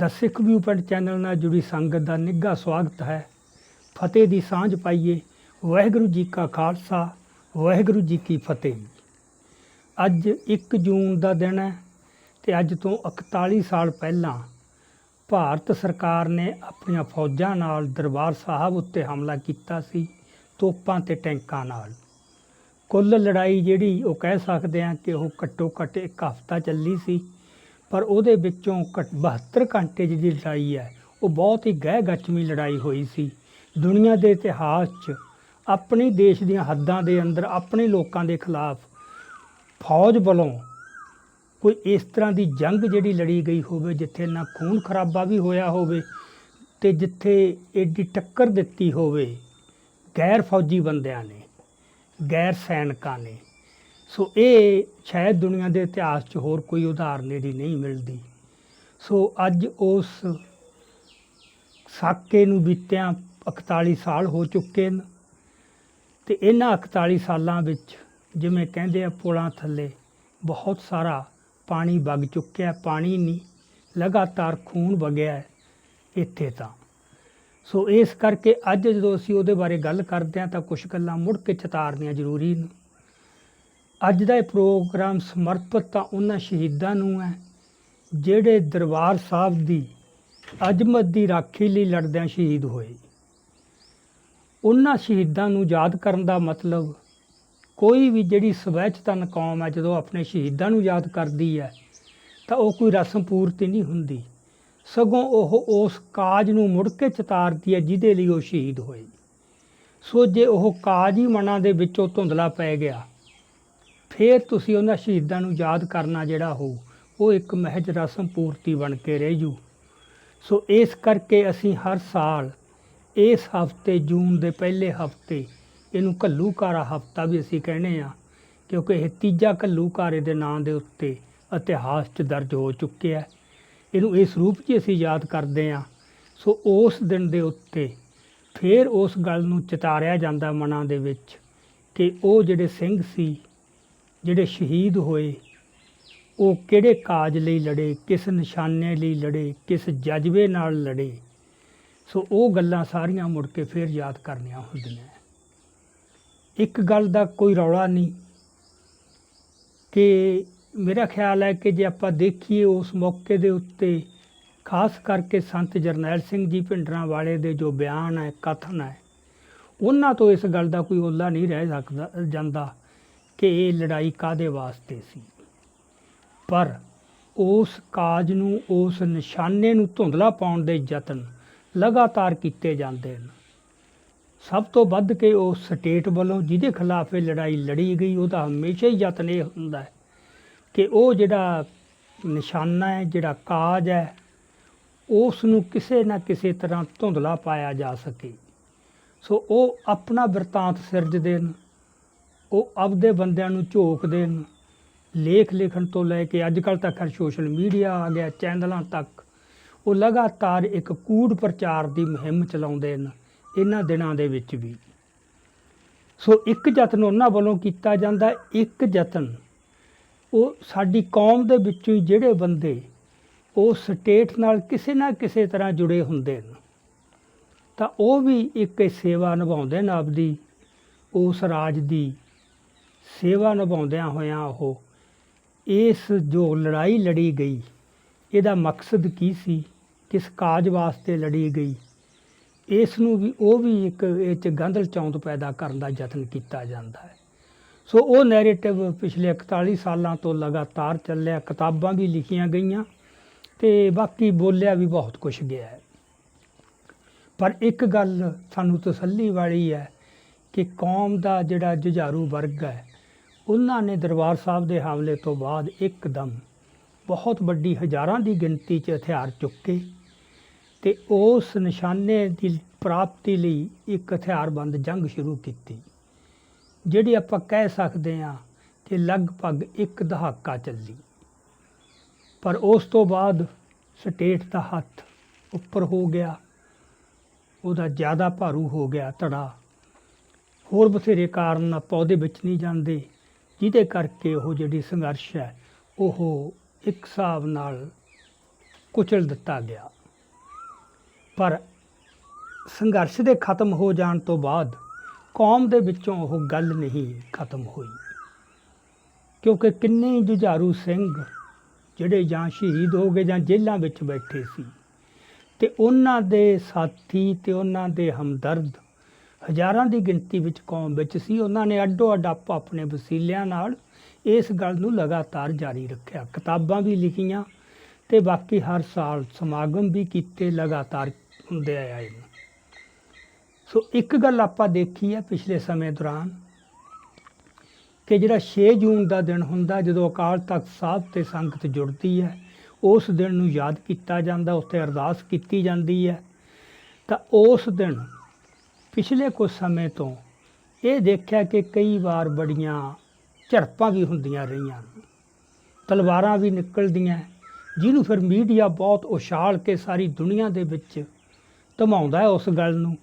ਦਾ Sikh view point channel ਨਾਲ ਜੁੜੀ ਸੰਗਤ ਦਾ ਨਿੱਘਾ ਸਵਾਗਤ ਹੈ। ਫਤਿਹ ਦੀ ਸਾਂਝ ਪਾਈਏ। ਵਾਹਿਗੁਰੂ ਜੀ ਕਾ ਖਾਲਸਾ, ਵਾਹਿਗੁਰੂ ਜੀ ਕੀ ਫਤਿਹ। ਅੱਜ 1 ਜੂਨ ਦਾ ਦਿਨ ਹੈ ਤੇ ਅੱਜ ਤੋਂ 41 ਸਾਲ ਪਹਿਲਾਂ ਭਾਰਤ ਸਰਕਾਰ ਨੇ ਆਪਣੀਆਂ ਫੌਜਾਂ ਨਾਲ ਦਰਬਾਰ ਸਾਹਿਬ ਉੱਤੇ ਹਮਲਾ ਕੀਤਾ ਸੀ, ਤੋਪਾਂ ਤੇ ਟੈਂਕਾਂ ਨਾਲ। ਕੁੱਲ ਲੜਾਈ ਜਿਹੜੀ ਉਹ ਕਹਿ ਸਕਦੇ ਆ ਕਿ ਉਹ ਘੱਟੋ ਘੱਟ ਇੱਕ ਹਫ਼ਤਾ ਚੱਲੀ ਸੀ। ਪਰ ਉਹਦੇ ਵਿੱਚੋਂ ਘੱਟ 72 ਘੰਟੇ ਦੀ ਲੜਾਈ ਹੈ, ਉਹ ਬਹੁਤ ਹੀ ਗਹਿ ਗਚਮੀ ਲੜਾਈ ਹੋਈ ਸੀ। ਦੁਨੀਆ ਦੇ ਇਤਿਹਾਸ 'ਚ, ਆਪਣੇ ਦੇਸ਼ ਦੀਆਂ ਹੱਦਾਂ ਦੇ ਅੰਦਰ, ਆਪਣੇ ਲੋਕਾਂ ਦੇ ਖਿਲਾਫ ਫੌਜ ਵੱਲੋਂ ਕੋਈ ਇਸ ਤਰ੍ਹਾਂ ਦੀ ਜੰਗ ਜਿਹੜੀ ਲੜੀ ਗਈ ਹੋਵੇ, ਜਿੱਥੇ ਨਾ ਖੂਨ ਖਰਾਬਾ ਵੀ ਹੋਇਆ ਹੋਵੇ ਤੇ ਜਿੱਥੇ ਐਡੀ ਟੱਕਰ ਦਿੱਤੀ ਹੋਵੇ ਗੈਰ ਫੌਜੀ ਬੰਦਿਆਂ ਨੇ, ਗੈਰ ਸੈਨਿਕਾਂ ਨੇ ਸੋ ਇਹ ਸ਼ਾਇਦ ਦੁਨੀਆ ਦੇ ਇਤਿਹਾਸ 'ਚ ਹੋਰ ਕੋਈ ਉਦਾਹਰਨ ਇਹਦੀ ਨਹੀਂ ਮਿਲਦੀ। ਸੋ ਅੱਜ ਉਸ ਸਾਕੇ ਨੂੰ ਬੀਤਿਆਂ 41 ਸਾਲ ਹੋ ਚੁੱਕੇ ਨੇ ਤੇ ਇਹਨਾਂ 41 ਸਾਲਾਂ ਵਿੱਚ ਜਿਵੇਂ ਕਹਿੰਦੇ ਆ ਪੁਲਾਂ ਥੱਲੇ ਬਹੁਤ ਸਾਰਾ ਪਾਣੀ ਵਗ ਚੁੱਕਿਆ, ਪਾਣੀ ਨਹੀਂ, ਲਗਾਤਾਰ ਖੂਨ ਵਗਿਆ ਇੱਥੇ ਤਾਂ। ਸੋ ਇਸ ਕਰਕੇ ਅੱਜ ਜਦੋਂ ਅਸੀਂ ਉਹਦੇ ਬਾਰੇ ਗੱਲ ਕਰਦੇ ਹਾਂ ਤਾਂ ਕੁਝ ਗੱਲਾਂ ਮੁੜ ਕੇ ਚਤਾਰਨੀਆਂ ਜ਼ਰੂਰੀ ਨੇ ਅੱਜ ਦਾ ਇਹ ਪ੍ਰੋਗਰਾਮ ਸਮਰਪਿਤ ਤਾਂ ਉਹਨਾਂ ਸ਼ਹੀਦਾਂ ਨੂੰ ਹੈ, ਜਿਹੜੇ ਦਰਬਾਰ ਸਾਹਿਬ ਦੀ ਅਜ਼ਮਤ ਦੀ ਰਾਖੀ ਲਈ ਲੜਦਿਆਂ ਸ਼ਹੀਦ ਹੋਏ। ਉਹਨਾਂ ਸ਼ਹੀਦਾਂ ਨੂੰ ਯਾਦ ਕਰਨ ਦਾ ਮਤਲਬ ਕੋਈ ਵੀ ਜਿਹੜੀ ਸਵੈਚਤਨ ਕੌਮ ਹੈ, ਜਦੋਂ ਆਪਣੇ ਸ਼ਹੀਦਾਂ ਨੂੰ ਯਾਦ ਕਰਦੀ ਹੈ, ਤਾਂ ਉਹ ਕੋਈ ਰਸਮ ਪੂਰਤੀ ਨਹੀਂ ਹੁੰਦੀ। ਸਗੋਂ ਉਹ ਉਸ ਕਾਜ ਨੂੰ ਮੁੜ ਕੇ ਚਤਾਰਦੀ ਹੈ, ਜਿਹਦੇ ਲਈ ਉਹ ਸ਼ਹੀਦ ਹੋਏ। ਸੋ ਜੇ ਉਹ ਕਾਜ ਹੀ ਮਨਾਂ ਦੇ ਵਿੱਚੋਂ ਧੁੰਦਲਾ ਪੈ ਗਿਆ ਫਿਰ ਤੁਸੀਂ ਉਹਨਾਂ ਸ਼ਹੀਦਾਂ ਨੂੰ ਯਾਦ ਕਰਨਾ ਜਿਹੜਾ ਹੋ, ਉਹ ਇੱਕ ਮਹਿਜ ਰਸਮ ਪੂਰਤੀ ਬਣ ਕੇ ਰਹਿ ਜੂ। ਸੋ ਇਸ ਕਰਕੇ ਅਸੀਂ ਹਰ ਸਾਲ ਇਸ ਹਫ਼ਤੇ, ਜੂਨ ਦੇ ਪਹਿਲੇ ਹਫ਼ਤੇ, ਇਹਨੂੰ ਘੱਲੂਘਾਰਾ ਹਫਤਾ ਵੀ ਅਸੀਂ ਕਹਿੰਦੇ ਆ ਕਿਉਂਕਿ ਇਹ ਤੀਜਾ ਘੱਲੂਘਾਰੇ ਦੇ ਨਾਂ ਦੇ ਉੱਤੇ ਇਤਿਹਾਸ 'ਚ ਦਰਜ ਹੋ ਚੁੱਕਿਆ ਇਹਨੂੰ ਇਸ ਰੂਪ 'ਚ ਅਸੀਂ ਯਾਦ ਕਰਦੇ ਆ ਸੋ ਉਸ ਦਿਨ ਦੇ ਉੱਤੇ ਫਿਰ ਉਸ ਗੱਲ ਨੂੰ ਚਿਤਾਰਿਆ ਜਾਂਦਾ ਮਨਾਂ ਦੇ ਵਿੱਚ ਕਿ ਉਹ ਜਿਹੜੇ ਸਿੰਘ ਸੀ ਜਿਹੜੇ ਸ਼ਹੀਦ ਹੋਏ, ਉਹ ਕਿਹੜੇ ਕਾਜ ਲਈ ਲੜੇ, ਕਿਸ ਨਿਸ਼ਾਨੇ ਲਈ ਲੜੇ, ਕਿਸ ਜਜ਼ਬੇ ਨਾਲ ਲੜੇ? ਸੋ ਉਹ ਗੱਲਾਂ ਸਾਰੀਆਂ ਮੁੜ ਕੇ ਫਿਰ ਯਾਦ ਕਰਨੀਆਂ ਹੁੰਦੀਆਂ ਇੱਕ ਗੱਲ ਦਾ ਕੋਈ ਰੌਲਾ ਨਹੀਂ ਕਿ ਮੇਰਾ ਖਿਆਲ ਹੈ ਕਿ ਜੇ ਆਪਾਂ ਦੇਖੀਏ ਉਸ ਮੌਕੇ ਦੇ ਉੱਤੇ, ਖਾਸ ਕਰਕੇ ਸੰਤ ਜਰਨੈਲ ਸਿੰਘ ਜੀ ਭਿੰਡਰਾਂ ਵਾਲੇ ਦੇ ਜੋ ਬਿਆਨ ਹੈ, ਕਥਨ ਹੈ, ਉਹਨਾਂ ਤੋਂ ਇਸ ਗੱਲ ਦਾ ਕੋਈ ਓਲਾ ਨਹੀਂ ਰਹਿ ਸਕਦਾ, ਜਾਂਦਾ। ਕਿ ਇਹ ਲੜਾਈ ਕਾਦੇ ਵਾਸਤੇ ਸੀ? ਪਰ ਉਸ ਕਾਜ ਨੂੰ, ਉਸ ਨਿਸ਼ਾਨੇ ਨੂੰ ਧੁੰਦਲਾ ਪਾਉਣ ਦੇ ਯਤਨ ਲਗਾਤਾਰ ਕੀਤੇ ਜਾਂਦੇ ਹਨ। ਸਭ ਤੋਂ ਵੱਧ ਕੇ ਉਹ ਸਟੇਟ ਵੱਲੋਂ ਜਿਹਦੇ ਖਿਲਾਫ ਇਹ ਲੜਾਈ ਲੜੀ ਗਈ, ਉਹਦਾ ਹਮੇਸ਼ਾ ਹੀ ਯਤਨ ਇਹ ਹੁੰਦਾ ਹੈ ਕਿ ਉਹ ਜਿਹੜਾ ਨਿਸ਼ਾਨਾ ਹੈ, ਜਿਹੜਾ ਕਾਜ ਹੈ ਉਸ ਨੂੰ ਕਿਸੇ ਨਾ ਕਿਸੇ ਤਰ੍ਹਾਂ ਧੁੰਦਲਾ ਪਾਇਆ ਜਾ ਸਕੇ। ਸੋ ਉਹ ਆਪਣਾ ਵਰਤਾਂਤ ਸਿਰਜਦੇ ਨੇ ਉਹ ਆਪਦੇ ਬੰਦਿਆਂ ਨੂੰ ਝੋਕਦੇ ਨੇ। ਲੇਖ ਲਿਖਣ ਤੋਂ ਲੈ ਕੇ ਅੱਜ ਕੱਲ ਤੱਕ ਹਰ ਸੋਸ਼ਲ ਮੀਡੀਆ ਆ ਗਿਆ, ਚੈਨਲਾਂ ਤੱਕ। ਉਹ ਲਗਾਤਾਰ ਇੱਕ ਕੂੜ ਪ੍ਰਚਾਰ ਦੀ ਮੁਹਿੰਮ ਚਲਾਉਂਦੇ ਨੇ, ਇਹਨਾਂ ਦਿਨਾਂ ਦੇ ਵਿੱਚ ਵੀ। ਸੋ ਇੱਕ ਯਤਨ ਉਹਨਾਂ ਵੱਲੋਂ ਕੀਤਾ ਜਾਂਦਾ, ਇੱਕ ਯਤਨ। ਉਹ ਸਾਡੀ ਕੌਮ ਦੇ ਵਿੱਚੋਂ ਹੀ ਜਿਹੜੇ ਬੰਦੇ ਉਹ ਸਟੇਟ ਨਾਲ ਕਿਸੇ ਨਾ ਕਿਸੇ ਤਰ੍ਹਾਂ ਜੁੜੇ ਹੁੰਦੇ ਨੇ, ਤਾਂ ਉਹ ਵੀ ਇੱਕ ਸੇਵਾ ਨਿਭਾਉਂਦੇ ਨੇ ਆਪਦੀ, ਉਸ ਰਾਜ ਦੀ। ਸੇਵਾ ਨਿਭਾਉਂਦਿਆਂ ਹੋਇਆਂ ਉਹ ਇਸ ਜੋ ਲੜਾਈ ਲੜੀ ਗਈ, ਇਹਦਾ ਮਕਸਦ ਕੀ ਸੀ? ਕਿਸ ਕਾਜ ਵਾਸਤੇ ਲੜੀ ਗਈ? ਇਸ ਨੂੰ ਵੀ, ਉਹ ਵੀ ਇੱਕ ਇਹ ਚ ਗੰਧਲ ਚੌਂਤ ਪੈਦਾ ਕਰਨ ਦਾ ਯਤਨ ਕੀਤਾ ਜਾਂਦਾ ਹੈ। ਸੋ ਉਹ ਨੈਰੇਟਿਵ ਪਿਛਲੇ 41 ਸਾਲਾਂ ਤੋਂ ਲਗਾਤਾਰ ਚੱਲਿਆ, ਕਿਤਾਬਾਂ ਵੀ ਲਿਖੀਆਂ ਗਈਆਂ ਤੇ ਬਾਕੀ ਬੋਲਿਆ ਵੀ ਬਹੁਤ ਕੁਝ ਗਿਆ ਹੈ। ਪਰ ਇੱਕ ਗੱਲ ਸਾਨੂੰ ਤਸੱਲੀ ਵਾਲੀ ਹੈ ਕਿ ਕੌਮ ਦਾ ਜਿਹੜਾ ਜੁਝਾਰੂ ਵਰਗ ਹੈ ਉਹਨਾਂ ਨੇ ਦਰਬਾਰ ਸਾਹਿਬ ਦੇ ਹਮਲੇ ਤੋਂ ਬਾਅਦ ਇੱਕਦਮ ਬਹੁਤ ਵੱਡੀ ਹਜ਼ਾਰਾਂ ਦੀ ਗਿਣਤੀ 'ਚ ਹਥਿਆਰ ਚੁੱਕੇ ਤੇ ਉਸ ਨਿਸ਼ਾਨੇ ਦੀ ਪ੍ਰਾਪਤੀ ਲਈ ਇੱਕ ਹਥਿਆਰਬੰਦ ਜੰਗ ਸ਼ੁਰੂ ਕੀਤੀ, ਜਿਹੜੀ ਆਪਾਂ ਕਹਿ ਸਕਦੇ ਹਾਂ ਕਿ ਲਗਭਗ ਇੱਕ ਦਹਾਕਾ ਚੱਲੀ। ਪਰ ਉਸ ਤੋਂ ਬਾਅਦ ਸਟੇਟ ਦਾ ਹੱਥ ਉੱਪਰ ਹੋ ਗਿਆ, ਉਹਦਾ ਜ਼ਿਆਦਾ ਭਾਰੂ ਹੋ ਗਿਆ ਧੜਾ। ਹੋਰ ਬਥੇਰੇ ਕਾਰਨ ਪੌਦੇ ਵਿੱਚ ਨਹੀਂ ਜਾਂਦੇ। ਜਿਹਦੇ ਕਰਕੇ ਉਹ ਜਿਹੜੀ ਸੰਘਰਸ਼ ਹੈ, ਉਹ ਇੱਕ ਹਿਸਾਬ ਨਾਲ ਕੁਚਲ ਦਿੱਤਾ ਗਿਆ। ਪਰ ਸੰਘਰਸ਼ ਦੇ ਖਤਮ ਹੋ ਜਾਣ ਤੋਂ ਬਾਅਦ ਕੌਮ ਦੇ ਵਿੱਚੋਂ ਉਹ ਗੱਲ ਨਹੀਂ ਖਤਮ ਹੋਈ। ਕਿਉਂਕਿ ਕਿੰਨੇ ਜੁਝਾਰੂ ਸਿੰਘ ਜਿਹੜੇ ਜਾਂ ਸ਼ਹੀਦ ਹੋ ਗਏ ਜਾਂ ਜੇਲ੍ਹਾਂ ਵਿੱਚ ਬੈਠੇ ਸੀ, ਤੇ ਉਹਨਾਂ ਦੇ ਸਾਥੀ ਤੇ ਉਹਨਾਂ ਦੇ ਹਮਦਰਦ ਹਜ਼ਾਰਾਂ ਦੀ ਗਿਣਤੀ ਵਿੱਚ ਕੌਮ ਵਿੱਚ ਸੀ। ਉਹਨਾਂ ਨੇ ਅੱਡੋ ਅੱਡ ਆਪੋ ਆਪਣੇ ਵਸੀਲਿਆਂ ਨਾਲ ਇਸ ਗੱਲ ਨੂੰ ਲਗਾਤਾਰ ਜਾਰੀ ਰੱਖਿਆ। ਕਿਤਾਬਾਂ ਵੀ ਲਿਖੀਆਂ ਤੇ ਬਾਕੀ ਹਰ ਸਾਲ ਸਮਾਗਮ ਵੀ ਕੀਤੇ ਲਗਾਤਾਰ ਹੁੰਦੇ ਆਏ ਨੇ ਸੋ ਇੱਕ ਗੱਲ ਆਪਾਂ ਦੇਖੀ ਹੈ ਪਿਛਲੇ ਸਮੇਂ ਦੌਰਾਨ ਕਿ ਜਿਹੜਾ 6 ਜੂਨ ਦਾ ਦਿਨ ਹੁੰਦਾ, ਜਦੋਂ ਅਕਾਲ ਤਖਤ ਸਾਹਿਬ ਤੇ ਸੰਗਤ ਜੁੜਦੀ ਹੈ, ਉਸ ਦਿਨ ਨੂੰ ਯਾਦ ਕੀਤਾ ਜਾਂਦਾ ਉੱਤੇ ਅਰਦਾਸ ਕੀਤੀ ਜਾਂਦੀ ਹੈ। ਤਾਂ ਉਸ ਦਿਨ ਪਿਛਲੇ ਕੁਝ ਸਮੇਂ ਤੋਂ ਇਹ ਦੇਖਿਆ ਕਿ ਕਈ ਵਾਰ ਬੜੀਆਂ ਝੜਪਾਂ ਵੀ ਹੁੰਦੀਆਂ ਰਹੀਆਂ। ਤਲਵਾਰਾਂ ਵੀ ਨਿਕਲਦੀਆਂ, ਜਿਹਨੂੰ ਫਿਰ ਮੀਡੀਆ ਬਹੁਤ ਉਛਾਲ ਕੇ ਸਾਰੀ ਦੁਨੀਆ ਦੇ ਵਿੱਚ ਧਮਾਉਂਦਾ ਹੈ ਉਸ ਗੱਲ ਨੂੰ,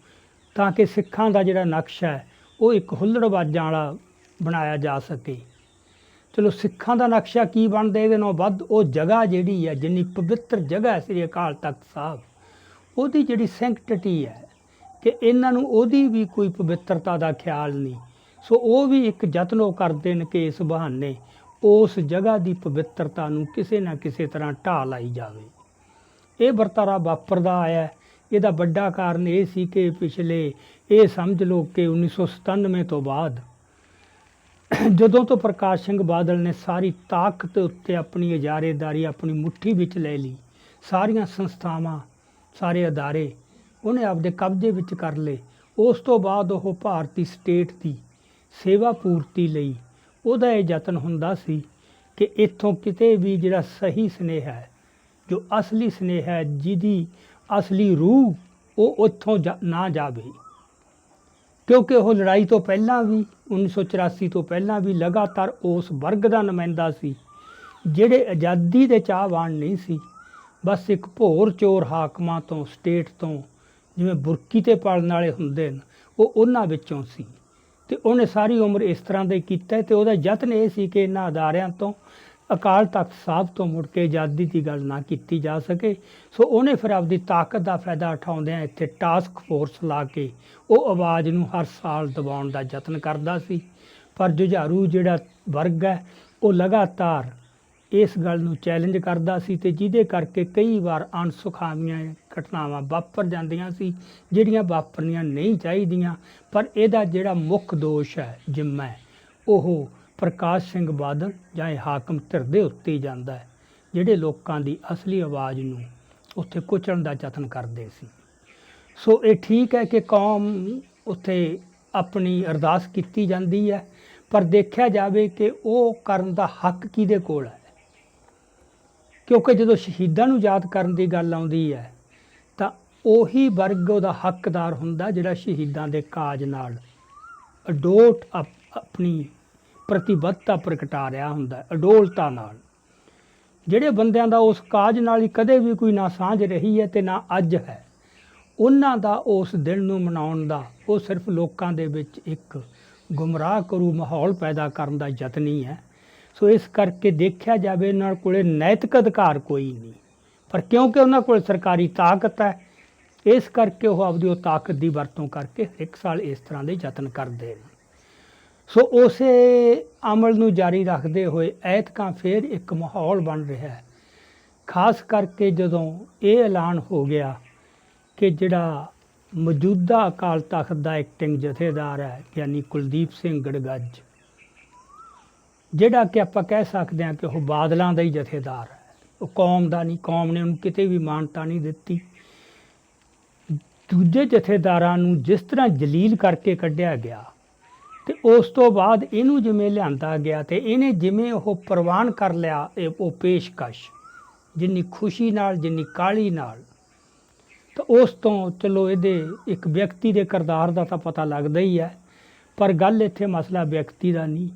ਤਾਂ ਕਿ ਸਿੱਖਾਂ ਦਾ ਜਿਹੜਾ ਨਕਸ਼ਾ ਹੈ, ਉਹ ਇੱਕ ਹੁੱਲੜਬਾਜ਼ਾਂ ਵਾਲਾ ਬਣਾਇਆ ਜਾ ਸਕੇ। ਚਲੋ, ਸਿੱਖਾਂ ਦਾ ਨਕਸ਼ਾ ਕੀ ਬਣਦਾ, ਇਹਦੇ ਨਾਲੋਂ ਵੱਧ ਉਹ ਜਗ੍ਹਾ ਜਿਹੜੀ ਹੈ, ਜਿੰਨੀ ਪਵਿੱਤਰ ਜਗ੍ਹਾ ਹੈ ਸ੍ਰੀ ਅਕਾਲ ਤਖਤ ਸਾਹਿਬ, ਉਹਦੀ ਜਿਹੜੀ ਸੈਂਕਟਿਟੀ ਹੈ ਕਿ ਇਹਨਾਂ ਨੂੰ ਉਹਦੀ ਵੀ ਕੋਈ ਪਵਿੱਤਰਤਾ ਦਾ ਖਿਆਲ ਨਹੀਂ। ਸੋ ਉਹ ਵੀ ਇੱਕ ਯਤਨ ਉਹ ਕਰਦੇ ਨੇ ਕਿ ਇਸ ਬਹਾਨੇ ਉਸ ਜਗ੍ਹਾ ਦੀ ਪਵਿੱਤਰਤਾ ਨੂੰ ਕਿਸੇ ਨਾ ਕਿਸੇ ਤਰ੍ਹਾਂ ਢਾਹ ਲਾਈ ਜਾਵੇ। ਇਹ ਵਰਤਾਰਾ ਵਾਪਰਦਾ ਆਇਆ ਇਹਦਾ ਵੱਡਾ ਕਾਰਨ ਇਹ ਸੀ ਕਿ ਪਿਛਲੇ ਇਹ ਸਮਝ ਲਓ ਕਿ 1997 ਤੋਂ ਬਾਅਦ ਜਦੋਂ ਤੋਂ ਪ੍ਰਕਾਸ਼ ਸਿੰਘ ਬਾਦਲ ਨੇ ਸਾਰੀ ਤਾਕਤ ਉੱਤੇ ਆਪਣੀ ਇਜਾਰੇਦਾਰੀ, ਆਪਣੀ ਮੁੱਠੀ ਵਿੱਚ ਲੈ ਲਈ, ਸਾਰੀਆਂ ਸੰਸਥਾਵਾਂ, ਸਾਰੇ ਅਦਾਰੇ ਉਹਨੇ ਆਪਦੇ ਕਬਜ਼ੇ ਵਿੱਚ ਕਰ ਲਏ। ਉਸ ਤੋਂ ਬਾਅਦ ਉਹ ਭਾਰਤੀ ਸਟੇਟ ਦੀ ਸੇਵਾ ਪੂਰਤੀ ਲਈ ਉਹਦਾ ਇਹ ਯਤਨ ਹੁੰਦਾ ਸੀ ਕਿ ਇੱਥੋਂ ਕਿਤੇ ਵੀ ਜਿਹੜਾ ਸਹੀ ਸਨੇਹ ਹੈ, ਜੋ ਅਸਲੀ ਸਨੇਹ ਹੈ, ਜਿਹਦੀ ਅਸਲੀ ਰੂਹ ਉਹ ਉੱਥੋਂ ਜਾ- ਨਾ ਜਾਵੇ। ਕਿਉਂਕਿ ਉਹ ਲੜਾਈ ਤੋਂ ਪਹਿਲਾਂ ਵੀ 1984 ਤੋਂ ਪਹਿਲਾਂ ਵੀ ਲਗਾਤਾਰ ਉਸ ਵਰਗ ਦਾ ਨੁਮਾਇੰਦਾ ਸੀ, ਜਿਹੜੇ ਆਜ਼ਾਦੀ ਦੇ ਚਾਹਵਾਨ ਨਹੀਂ ਸੀ। ਬਸ ਇੱਕ ਭੋਰ ਚੋਰ ਹਾਕਮਾਂ ਤੋਂ, ਸਟੇਟ ਤੋਂ ਜਿਵੇਂ ਬੁਰਕੀ ਤੇ ਪਾਲਣ ਵਾਲੇ ਹੁੰਦੇ ਨੇ ਉਹ ਉਹਨਾਂ ਵਿੱਚੋਂ ਸੀ। ਤੇ ਉਹਨੇ ਸਾਰੀ ਉਮਰ ਇਸ ਤਰ੍ਹਾਂ ਦੇ ਕੀਤਾ ਤੇ ਉਹਦਾ ਯਤਨ ਇਹ ਸੀ ਕਿ ਇਹਨਾਂ ਅਦਾਰਿਆਂ ਤੋਂ ਅਕਾਲ ਤਖਤ ਸਾਹਿਬ ਤੋਂ ਮੁੜ ਕੇ ਆਜ਼ਾਦੀ ਦੀ ਗੱਲ ਨਾ ਕੀਤੀ ਜਾ ਸਕੇ। ਸੋ ਉਹਨੇ ਫਿਰ ਆਪਦੀ ਤਾਕਤ ਦਾ ਫਾਇਦਾ ਉਠਾਉਂਦਿਆਂ ਇੱਥੇ ਟਾਸਕ ਫੋਰਸ ਲਾ ਕੇ ਉਹ ਆਵਾਜ਼ ਨੂੰ ਹਰ ਸਾਲ ਦਬਾਉਣ ਦਾ ਯਤਨ ਕਰਦਾ ਸੀ। ਪਰ ਜੁਝਾਰੂ ਜਿਹੜਾ ਵਰਗ ਹੈ, ਉਹ ਲਗਾਤਾਰ ਇਸ ਗੱਲ ਨੂੰ ਚੈਲੰਜ ਕਰਦਾ ਸੀ ਤੇ ਜਿਹਦੇ ਕਰਕੇ ਕਈ ਵਾਰ ਅਣਸੁਖਾਵੀਆਂ ਘਟਨਾਵਾਂ ਵਾਪਰ ਜਾਂਦੀਆਂ ਸੀ, ਜਿਹੜੀਆਂ ਵਾਪਰਨੀਆਂ ਨਹੀਂ ਚਾਹੀਦੀਆਂ। ਪਰ ਇਹਦਾ ਜਿਹੜਾ ਮੁੱਖ ਦੋਸ਼ ਹੈ, ਜਿੰਮਾ ਉਹ ਪ੍ਰਕਾਸ਼ ਸਿੰਘ ਬਾਦਲ ਜਾਂ ਇਹ ਹਾਕਮ ਧਿਰ ਦੇ ਉੱਤੇ ਜਾਂਦਾ ਹੈ, ਜਿਹੜੇ ਲੋਕਾਂ ਦੀ ਅਸਲੀ ਆਵਾਜ਼ ਨੂੰ ਉੱਥੇ ਕੁਚਲਣ ਦਾ ਯਤਨ ਕਰਦੇ ਸੀ। ਸੋ ਇਹ ਠੀਕ ਹੈ ਕਿ ਕੌਮ ਉੱਥੇ ਆਪਣੀ ਅਰਦਾਸ ਕੀਤੀ ਜਾਂਦੀ ਹੈ, ਪਰ ਦੇਖਿਆ ਜਾਵੇ ਕਿ ਉਹ ਕਰਨ ਦਾ ਹੱਕ ਕਿਹਦੇ ਕੋਲ ਹੈ? ਕਿਉਂਕਿ ਜਦੋਂ ਸ਼ਹੀਦਾਂ ਨੂੰ ਯਾਦ ਕਰਨ ਦੀ ਗੱਲ ਆਉਂਦੀ ਹੈ, ਤਾਂ ਉਹੀ ਵਰਗ ਉਹਦਾ ਹੱਕਦਾਰ ਹੁੰਦਾ ਜਿਹੜਾ ਸ਼ਹੀਦਾਂ ਦੇ ਕਾਜ ਨਾਲ ਅਡੋਟ ਅਪ- ਆਪਣੀ ਪ੍ਰਤੀਬੱਧਤਾ ਪ੍ਰਗਟਾ ਰਿਹਾ ਹੁੰਦਾ, ਅਡੋਲਤਾ ਨਾਲ। ਜਿਹੜੇ ਬੰਦਿਆਂ ਦਾ ਉਸ ਕਾਜ ਨਾਲ ਹੀ ਕਦੇ ਵੀ ਕੋਈ ਨਾ ਸਾਂਝ ਰਹੀ ਹੈ ਤੇ ਨਾ ਅੱਜ ਹੈ, ਉਹਨਾਂ ਦਾ ਉਸ ਦਿਨ ਨੂੰ ਮਨਾਉਣ ਦਾ ਉਹ ਸਿਰਫ ਲੋਕਾਂ ਦੇ ਵਿੱਚ ਇੱਕ ਗੁੰਮਰਾਹ ਕਰੂ ਮਾਹੌਲ ਪੈਦਾ ਕਰਨ ਦਾ ਯਤਨ ਹੀ ਹੈ। ਸੋ ਇਸ ਕਰਕੇ ਦੇਖਿਆ ਜਾਵੇ ਇਹਨਾਂ ਕੋਲੇ ਨੈਤਿਕ ਅਧਿਕਾਰ ਕੋਈ ਨਹੀਂ। ਪਰ ਕਿਉਂਕਿ ਉਹਨਾਂ ਕੋਲ ਸਰਕਾਰੀ ਤਾਕਤ ਹੈ, ਇਸ ਕਰਕੇ ਉਹ ਆਪਦੀ ਉਹ ਤਾਕਤ ਦੀ ਵਰਤੋਂ ਕਰਕੇ ਇੱਕ ਸਾਲ ਇਸ ਤਰ੍ਹਾਂ ਦੇ ਯਤਨ ਕਰਦੇ ਨੇ। ਸੋ ਉਸੇ ਅਮਲ ਨੂੰ ਜਾਰੀ ਰੱਖਦੇ ਹੋਏ ਐਤਕਾਂ ਫਿਰ ਇੱਕ ਮਾਹੌਲ ਬਣ ਰਿਹਾ ਹੈ। ਖਾਸ ਕਰਕੇ ਜਦੋਂ ਇਹ ਐਲਾਨ ਹੋ ਗਿਆ ਕਿ ਜਿਹੜਾ ਮੌਜੂਦਾ ਅਕਾਲ ਤਖਤ ਦਾ ਐਕਟਿੰਗ ਜਥੇਦਾਰ ਹੈ, ਯਾਨੀ ਕੁਲਦੀਪ ਸਿੰਘ ਗੜਗੱਜ ਜਿਹੜਾ ਕਿ ਆਪਾਂ ਕਹਿ ਸਕਦੇ ਹਾਂ ਕਿ ਉਹ ਬਾਦਲਾਂ ਦਾ ਹੀ ਜਥੇਦਾਰ ਹੈ। ਉਹ ਕੌਮ ਦਾ ਨਹੀਂ, ਕੌਮ ਨੇ ਉਹਨੂੰ ਕਿਤੇ ਵੀ ਮਾਨਤਾ ਨਹੀਂ ਦਿੱਤੀ। ਦੂਜੇ ਜਥੇਦਾਰਾਂ ਨੂੰ ਜਿਸ ਤਰ੍ਹਾਂ ਜਲੀਲ ਕਰਕੇ ਕੱਢਿਆ ਗਿਆ, ਤੇ ਉਸ ਤੋਂ ਬਾਅਦ ਇਹਨੂੰ ਜਿਵੇਂ ਲਿਆਂਦਾ ਗਿਆ ਤੇ ਇਹਨੇ ਜਿਵੇਂ ਉਹ ਪ੍ਰਵਾਨ ਕਰ ਲਿਆ, ਇਹ ਉਹ ਪੇਸ਼ਕਸ਼, ਜਿੰਨੀ ਖੁਸ਼ੀ ਨਾਲ, ਜਿੰਨੀ ਕਾਲੀ ਨਾਲ, ਤਾਂ ਉਸ ਤੋਂ ਚਲੋ ਇਹਦੇ ਇੱਕ ਵਿਅਕਤੀ ਦੇ ਕਿਰਦਾਰ ਦਾ ਤਾਂ ਪਤਾ ਲੱਗਦਾ ਹੀ ਹੈ, ਪਰ ਗੱਲ ਇੱਥੇ ਮਸਲਾ ਵਿਅਕਤੀ ਦਾ ਨਹੀਂ।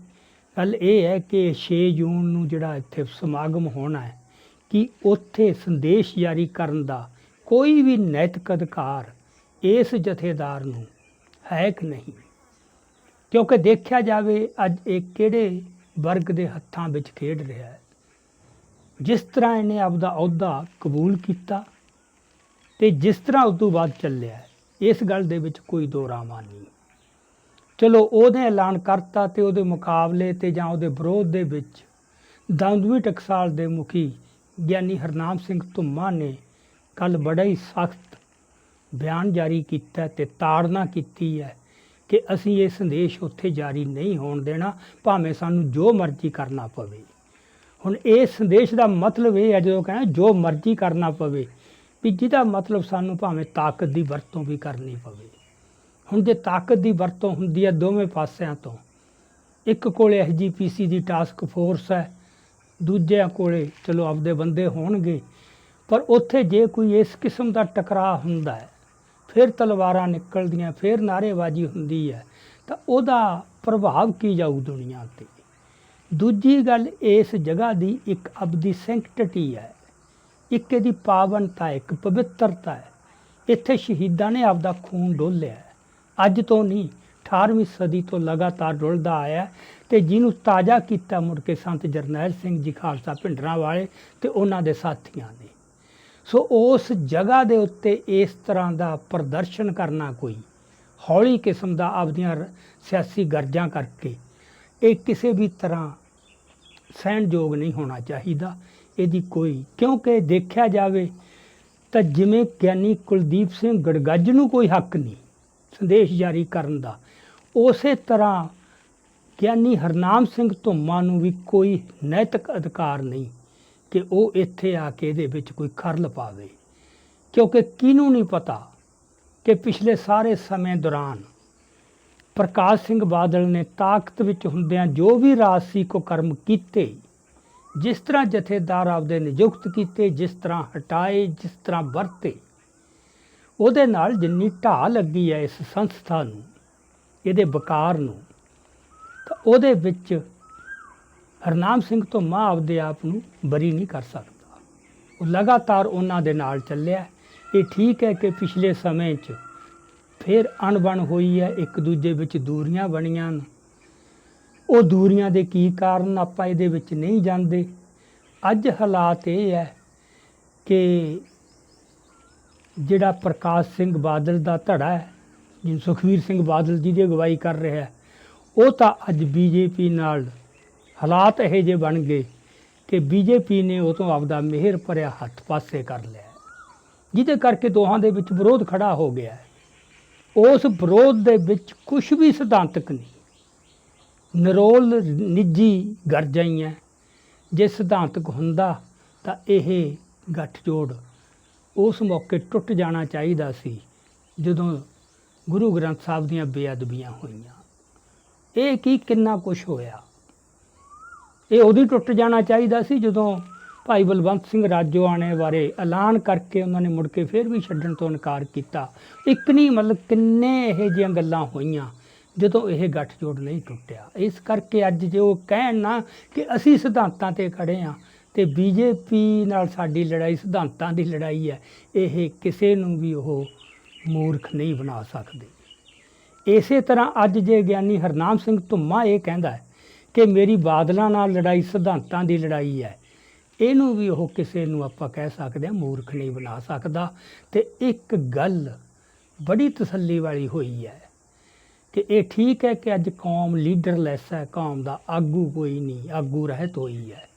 ਗੱਲ ਇਹ ਹੈ ਕਿ 6 ਜੂਨ ਨੂੰ ਜਿਹੜਾ ਇੱਥੇ ਸਮਾਗਮ ਹੋਣਾ ਹੈ, ਕਿ ਉੱਥੇ ਸੰਦੇਸ਼ ਜਾਰੀ ਕਰਨ ਦਾ ਕੋਈ ਵੀ ਨੈਤਿਕ ਅਧਿਕਾਰ ਇਸ ਜਥੇਦਾਰ ਨੂੰ ਹੈ ਕਿ ਨਹੀਂ? ਕਿਉਂਕਿ ਦੇਖਿਆ ਜਾਵੇ ਅੱਜ ਇਹ ਕਿਹੜੇ ਵਰਗ ਦੇ ਹੱਥਾਂ ਵਿੱਚ ਖੇਡ ਰਿਹਾ ਹੈ। ਜਿਸ ਤਰ੍ਹਾਂ ਇਹਨੇ ਆਪਦਾ ਅਹੁਦਾ ਕਬੂਲ ਕੀਤਾ ਤੇ ਜਿਸ ਤਰ੍ਹਾਂ ਉਸ ਤੋਂ ਬਾਅਦ ਚੱਲਿਆ ਇਸ ਗੱਲ ਦੇ ਵਿੱਚ ਕੋਈ ਦੋ ਰਾਮਾ ਨਹੀਂ। ਚਲੋ ਉਹਨੇ ਐਲਾਨ ਕਰਤਾ ਤੇ ਉਹਦੇ ਮੁਕਾਬਲੇ ਤੇ ਜਾਂ ਉਹਦੇ ਵਿਰੋਧ ਦੇ ਵਿੱਚ ਦਮਦਮੀ ਟਕਸਾਲ ਦੇ ਮੁਖੀ ਗਿਆਨੀ ਹਰਨਾਮ ਸਿੰਘ ਧੁੰਮਾ ਨੇ ਕੱਲ ਬੜਾ ਹੀ ਸਖਤ ਬਿਆਨ ਜਾਰੀ ਕੀਤਾ ਤੇ ਤਾੜਨਾ ਕੀਤੀ ਹੈ ਕਿ ਅਸੀਂ ਇਹ ਸੰਦੇਸ਼ ਉੱਥੇ ਜਾਰੀ ਨਹੀਂ ਹੋਣ ਦੇਣਾ, ਭਾਵੇਂ ਸਾਨੂੰ ਜੋ ਮਰਜ਼ੀ ਕਰਨਾ ਪਵੇ। ਹੁਣ ਇਹ ਸੰਦੇਸ਼ ਦਾ ਮਤਲਬ ਇਹ ਹੈ, ਜਦੋਂ ਕਹਿੰਦਾ ਜੋ ਮਰਜ਼ੀ ਕਰਨਾ ਪਵੇ, ਵੀ ਜਿਹਦਾ ਮਤਲਬ ਸਾਨੂੰ ਭਾਵੇਂ ਤਾਕਤ ਦੀ ਵਰਤੋਂ ਵੀ ਕਰਨੀ ਪਵੇ। ਹੁਣ ਜੇ ਤਾਕਤ ਦੀ ਵਰਤੋਂ ਹੁੰਦੀ ਹੈ ਦੋਵੇਂ ਪਾਸਿਆਂ ਤੋਂ, ਇੱਕ ਕੋਲੇ ਐਸਜੀਪੀਸੀ ਦੀ ਟਾਸਕ ਫੋਰਸ ਹੈ, ਦੂਜਿਆਂ ਕੋਲੇ ਚਲੋ ਆਪਦੇ ਬੰਦੇ ਹੋਣਗੇ, ਪਰ ਉੱਥੇ ਜੇ ਕੋਈ ਇਸ ਕਿਸਮ ਦਾ ਟਕਰਾਅ ਹੁੰਦਾ ਹੈ, ਫਿਰ ਤਲਵਾਰਾਂ ਨਿਕਲਦੀਆਂ, ਫਿਰ ਨਾਅਰੇਬਾਜ਼ੀ ਹੁੰਦੀ ਹੈ, ਤਾਂ ਉਹਦਾ ਪ੍ਰਭਾਵ ਕੀ ਜਾਊ ਦੁਨੀਆ ਤੇ? ਦੂਜੀ ਗੱਲ ਇਸ ਜਗ੍ਹਾ ਦੀ ਇੱਕ ਅਬਦੀ ਸੈਂਕਟਿਟੀ ਹੈ, ਇੱਕ ਇਹਦੀ ਪਾਵਨਤਾ, ਇੱਕ ਪਵਿੱਤਰਤਾ ਹੈ, ਇੱਥੇ ਸ਼ਹੀਦਾਂ ਨੇ ਆਪਦਾ ਖੂਨ ਡੋਲਿਆ ਅੱਜ ਤੋਂ ਨਹੀਂ 18ਵੀਂ ਸਦੀ ਤੋਂ ਲਗਾਤਾਰ ਡੁੱਲਦਾ ਆਇਆ ਹੈ ਤੇ ਜਿਹਨੂੰ ਤਾਜ਼ਾ ਕੀਤਾ ਮੁੜ ਕੇ ਸੰਤ ਜਰਨੈਲ ਸਿੰਘ ਜੀ ਖਾਲਸਾ ਭਿੰਡਰਾਂ ਵਾਲੇ ਤੇ ਉਹਨਾਂ ਦੇ ਸਾਥੀਆਂ ਨੇ। ਸੋ ਉਸ ਜਗ੍ਹਾ ਦੇ ਉੱਤੇ ਇਸ ਤਰ੍ਹਾਂ ਦਾ ਪ੍ਰਦਰਸ਼ਨ ਕਰਨਾ ਕੋਈ ਹੌਲੀ ਕਿਸਮ ਦਾ ਆਪਦੀਆਂ ਰ- ਸਿਆਸੀ ਗਰਜਾਂ ਕਰਕੇ ਇਹ ਕਿਸੇ ਵੀ ਤਰ੍ਹਾਂ ਸਹਿਣਯੋਗ ਨਹੀਂ ਹੋਣਾ ਚਾਹੀਦਾ। ਇਹਦੀ ਕੋਈ, ਕਿਉਂਕਿ ਦੇਖਿਆ ਜਾਵੇ ਤਾਂ ਜਿਵੇਂ ਗਿਆਨੀ ਕੁਲਦੀਪ ਸਿੰਘ ਗੜਗੱਜ ਨੂੰ ਕੋਈ ਹੱਕ ਨਹੀਂ। ਸੰਦੇਸ਼ ਜਾਰੀ ਕਰਨ ਦਾ। ਉਸੇ ਤਰ੍ਹਾਂ ਗਿਆਨੀ ਹਰਨਾਮ ਸਿੰਘ ਧੁੰਮਾ ਨੂੰ ਵੀ ਕੋਈ ਨੈਤਿਕ ਅਧਿਕਾਰ ਨਹੀਂ ਕਿ ਉਹ ਇੱਥੇ ਆ ਕੇ ਇਹਦੇ ਵਿੱਚ ਕੋਈ ਖਰਲ ਪਾਵੇ ਕਿਉਂਕਿ ਕਿਹਨੂੰ ਨਹੀਂ ਪਤਾ ਕਿ ਪਿਛਲੇ ਸਾਰੇ ਸਮੇਂ ਦੌਰਾਨ ਪ੍ਰਕਾਸ਼ ਸਿੰਘ ਬਾਦਲ ਨੇ ਤਾਕਤ ਵਿੱਚ ਹੁੰਦਿਆਂ ਜੋ ਵੀ ਰਾਜਸੀ ਕੋ ਕਰਮ ਕੀਤੇ, ਜਿਸ ਤਰ੍ਹਾਂ ਜਥੇਦਾਰ ਆਪਦੇ ਨਿਯੁਕਤ ਕੀਤੇ, ਜਿਸ ਤਰ੍ਹਾਂ ਹਟਾਏ, ਜਿਸ ਤਰ੍ਹਾਂ ਵਰਤੇ ਉਹਦੇ ਨਾਲ ਜਿੰਨੀ ਢਾਹ ਲੱਗੀ ਹੈ ਇਸ ਸੰਸਥਾ ਨੂੰ, ਇਹਦੇ ਵਕਾਰ ਨੂੰ, ਤਾਂ ਉਹਦੇ ਵਿੱਚ ਹਰਨਾਮ ਸਿੰਘ ਤੋਂ ਮਾਂ ਆਪਦੇ ਆਪ ਨੂੰ ਬਰੀ ਨਹੀਂ ਕਰ ਸਕਦਾ। ਉਹ ਲਗਾਤਾਰ ਉਹਨਾਂ ਦੇ ਨਾਲ ਚੱਲਿਆ। ਇਹ ਠੀਕ ਹੈ ਕਿ ਪਿਛਲੇ ਸਮੇਂ 'ਚ ਫਿਰ ਅਣਬਣ ਹੋਈ ਹੈ, ਇੱਕ ਦੂਜੇ ਵਿੱਚ ਦੂਰੀਆਂ ਬਣੀਆਂ ਨੇ ਉਹ ਦੂਰੀਆਂ ਦੇ ਕੀ ਕਾਰਨ ਆਪਾਂ ਇਹਦੇ ਵਿੱਚ ਨਹੀਂ ਜਾਂਦੇ ਅੱਜ ਹਾਲਾਤ ਇਹ ਹੈ ਕਿ ਜਿਹੜਾ ਪ੍ਰਕਾਸ਼ ਸਿੰਘ ਬਾਦਲ ਦਾ ਧੜਾ ਹੈ ਜਿਹਨੂੰ ਸੁਖਵੀਰ ਸਿੰਘ ਬਾਦਲ ਜੀ ਦੀ ਅਗਵਾਈ ਕਰ ਰਿਹਾ ਉਹ ਤਾਂ ਅੱਜ ਬੀਜੇਪੀ ਨਾਲ ਹਾਲਾਤ ਇਹੋ ਜਿਹੇ ਬਣ ਗਏ ਕਿ ਬੀਜੇਪੀ ਨੇ ਉਹ ਤੋਂ ਆਪਦਾ ਮਿਹਰ ਭਰਿਆ ਹੱਥ ਪਾਸੇ ਕਰ ਲਿਆ ਜਿਹਦੇ ਕਰਕੇ ਦੋਹਾਂ ਦੇ ਵਿੱਚ ਵਿਰੋਧ ਖੜਾ ਹੋ ਗਿਆ ਉਸ ਵਿਰੋਧ ਦੇ ਵਿੱਚ ਕੁਝ ਵੀ ਸਿਧਾਂਤਕ ਨਹੀਂ। ਨਰੋਲ ਨਿੱਜੀ ਗਰਜਾਂ ਹੈ ਜੇ ਸਿਧਾਂਤਕ ਹੁੰਦਾ ਤਾਂ ਇਹ ਗੱਠਜੋੜ ਉਸ ਮੌਕੇ ਟੁੱਟ ਜਾਣਾ ਚਾਹੀਦਾ ਸੀ, ਜਦੋਂ ਗੁਰੂ ਗ੍ਰੰਥ ਸਾਹਿਬ ਦੀਆਂ ਬੇਅਦਬੀਆਂ ਹੋਈਆਂ। ਇਹ ਕੀ ਕਿੰਨਾ ਕੁਝ ਹੋਇਆ? ਇਹ ਉਹਦੀ ਟੁੱਟ ਜਾਣਾ ਚਾਹੀਦਾ ਸੀ, ਜਦੋਂ ਭਾਈ ਬਲਵੰਤ ਸਿੰਘ ਰਾਜੋਆਣੇ ਬਾਰੇ ਐਲਾਨ ਕਰਕੇ ਉਹਨਾਂ ਨੇ ਮੁੜ ਕੇ ਫਿਰ ਵੀ ਛੱਡਣ ਤੋਂ ਇਨਕਾਰ ਕੀਤਾ। ਇੱਕ ਨਹੀਂ, ਮਤਲਬ ਕਿੰਨੇ ਇਹ ਜਿਹੀਆਂ ਗੱਲਾਂ ਹੋਈਆਂ, ਜਦੋਂ ਇਹ ਗੱਠਜੋੜ ਨਹੀਂ ਟੁੱਟਿਆ। ਇਸ ਕਰਕੇ ਅੱਜ ਜੇ ਉਹ ਕਹਿਣ ਨਾ ਕਿ ਅਸੀਂ ਸਿਧਾਂਤਾਂ ਤੇ ਖੜੇ ਆ ਤੇ ਬੀਜੇਪੀ ਨਾਲ ਸਾਡੀ ਲੜਾਈ, ਸਿਧਾਂਤਾਂ ਦੀ ਲੜਾਈ ਹੈ, ਇਹ ਕਿਸੇ ਨੂੰ ਵੀ ਉਹ ਮੂਰਖ ਨਹੀਂ ਬਣਾ ਸਕਦੇ। ਇਸੇ ਤਰ੍ਹਾਂ ਅੱਜ ਜੇ ਗਿਆਨੀ ਹਰਨਾਮ ਸਿੰਘ ਧੁੰਮਾ ਇਹ ਕਹਿੰਦਾ ਹੈ ਕਿ ਮੇਰੀ ਬਾਦਲਾਂ ਨਾਲ ਲੜਾਈ, ਸਿਧਾਂਤਾਂ ਦੀ ਲੜਾਈ ਹੈ, ਇਹਨੂੰ ਵੀ ਉਹ ਕਿਸੇ ਨੂੰ ਆਪਾਂ ਕਹਿ ਸਕਦੇ ਹਾਂ ਮੂਰਖ ਨਹੀਂ ਬਣਾ ਸਕਦਾ। ਤੇ ਇੱਕ ਗੱਲ ਬੜੀ ਤਸੱਲੀ ਵਾਲੀ ਹੋਈ ਹੈ ਕਿ ਇਹ ਠੀਕ ਹੈ ਕਿ ਅੱਜ ਕੌਮ ਲੀਡਰਲੈਸ ਹੈ, ਕੌਮ ਦਾ ਆਗੂ ਕੋਈ ਨਹੀਂ, ਆਗੂ ਰਹਿਤ ਹੋਈ ਹੈ।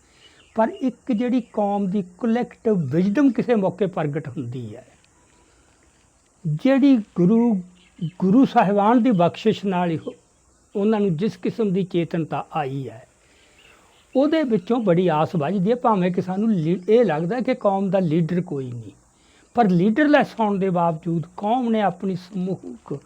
ਪਰ ਇੱਕ ਜਿਹੜੀ ਕੌਮ ਦੀ ਕਲੈਕਟਿਵ ਵਿਜ਼ਡਮ ਕਿਸੇ ਮੌਕੇ ਪ੍ਰਗਟ ਹੁੰਦੀ ਹੈ, ਜਿਹੜੀ ਗੁਰੂ ਗੁਰੂ ਸਾਹਿਬਾਨ ਦੀ ਬਖਸ਼ਿਸ਼ ਨਾਲ ਹੀ ਉਹਨਾਂ ਨੂੰ ਜਿਸ ਕਿਸਮ ਦੀ ਚੇਤਨਤਾ ਆਈ ਹੈ, ਉਹਦੇ ਵਿੱਚੋਂ ਬੜੀ ਆਸ ਵੱਜਦੀ ਹੈ, ਭਾਵੇਂ ਕਿ ਸਾਨੂੰ ਲੀ- ਇਹ ਲੱਗਦਾ ਕਿ ਕੌਮ ਦਾ ਲੀਡਰ ਕੋਈ ਨਹੀਂ, ਪਰ ਲੀਡਰਲੈਸ ਹੋਣ ਦੇ ਬਾਵਜੂਦ ਕੌਮ ਨੇ ਆਪਣੀ ਸਮੂਹਕ